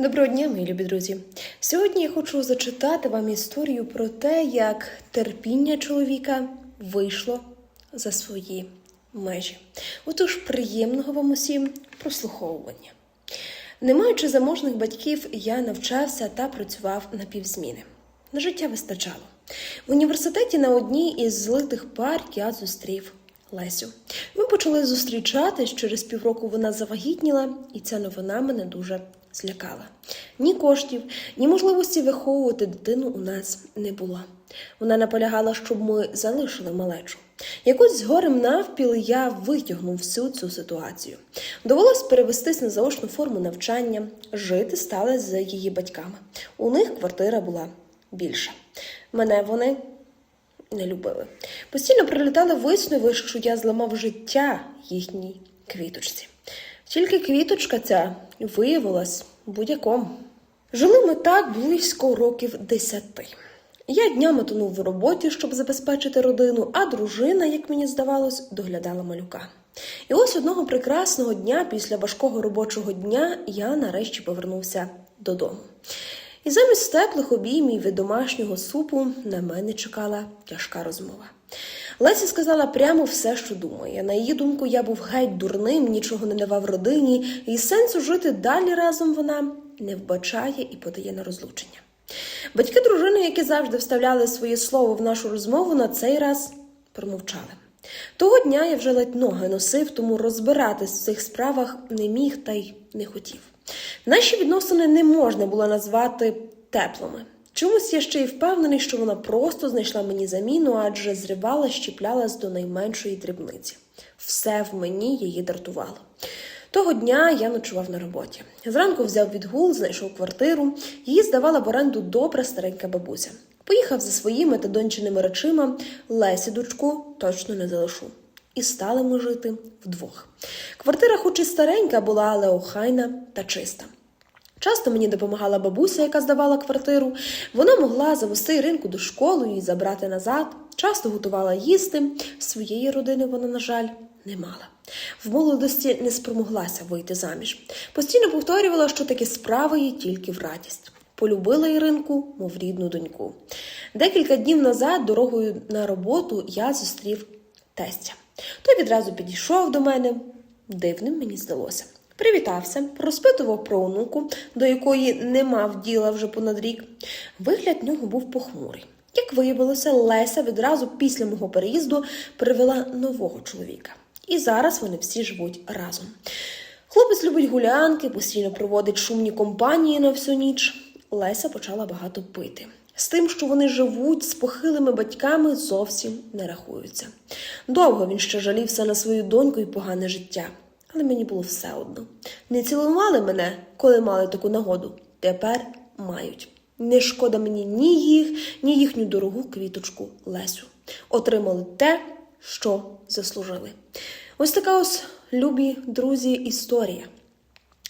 Доброго дня, мої любі друзі. Сьогодні я хочу зачитати вам історію про те, як терпіння чоловіка вийшло за свої межі. Отож, приємного вам усім прослуховування. Не маючи заможних батьків, я навчався та працював на півзміни. На життя вистачало. В університеті на одній із злитих пар я зустрів Лесю. Ми почали зустрічатись. Через півроку вона завагітніла, і ця новина мене дуже злякала. Ні коштів, ні можливості виховувати дитину у нас не було. Вона наполягала, щоб ми залишили малечу. Якось з горем навпіл я витягнув всю цю ситуацію. Довелось перевестись на заочну форму навчання, жити стали з її батьками. У них квартира була більша. Мене вони не любили. Постійно прилітали виснови, що я зламав життя їхній квіточці. Тільки квіточка ця виявилась будь-яком. Жили ми так близько років десяти. Я днями тонув в роботі, щоб забезпечити родину, а дружина, як мені здавалось, доглядала малюка. І ось одного прекрасного дня, після важкого робочого дня, я нарешті повернувся додому. І замість теплих обіймів від домашнього супу на мене чекала тяжка розмова. Леся сказала прямо все, що думає. На її думку, я був геть дурним, нічого не давав родині, і сенсу жити далі разом вона не вбачає і подає на розлучення. Батьки дружини, які завжди вставляли своє слово в нашу розмову, на цей раз промовчали. Того дня я вже ледь ноги носив, тому розбиратись в цих справах не міг та й не хотів. Наші відносини не можна було назвати теплими. Чомусь я ще й впевнений, що вона просто знайшла мені заміну, адже зривала, щіплялась до найменшої дрібниці. Все в мені її дратувало. Того дня я ночував на роботі. Зранку взяв відгул, знайшов квартиру, її здавала в оренду добра старенька бабуся. Поїхав за своїми та дончиними речима, Лесі дочку точно не залишу. І стали ми жити вдвох. Квартира, хоч і старенька, була, але охайна та чиста. Часто мені допомагала бабуся, яка здавала квартиру. Вона могла завести Іринку до школи і забрати назад. Часто готувала їсти. Своєї родини вона, на жаль, не мала. В молодості не спромоглася вийти заміж. Постійно повторювала, що такі справи їй тільки в радість. Полюбила Іринку, мов рідну доньку. Декілька днів назад, дорогою на роботу, я зустрів тестя. Той відразу підійшов до мене. Дивним мені здалося. Привітався, розпитував про онуку, до якої не мав діла вже понад рік. Вигляд нього був похмурий. Як виявилося, Леся відразу після мого переїзду привела нового чоловіка. І зараз вони всі живуть разом. Хлопець любить гулянки, постійно проводить шумні компанії на всю ніч. Леся почала багато пити. З тим, що вони живуть з похилими батьками, зовсім не рахуються. Довго він ще жалівся на свою доньку і погане життя, але мені було все одно. Не цілували мене, коли мали таку нагоду. Тепер мають. Не шкода мені ні їх, ні їхню дорогу квіточку Лесю. Отримали те, що заслужили. Ось така ось, любі друзі, історія.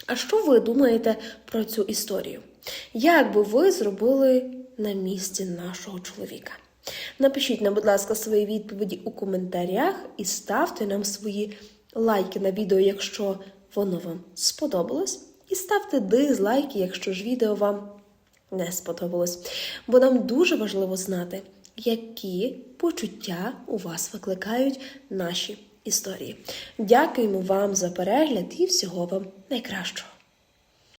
А що ви думаєте про цю історію? Як би ви зробили на місці нашого чоловіка? Напишіть нам, будь ласка, свої відповіді у коментарях і ставте нам свої лайки на відео, якщо воно вам сподобалось. І ставте дизлайки, якщо ж відео вам не сподобалось. Бо нам дуже важливо знати, які почуття у вас викликають наші історії. Дякуємо вам за перегляд і всього вам найкращого.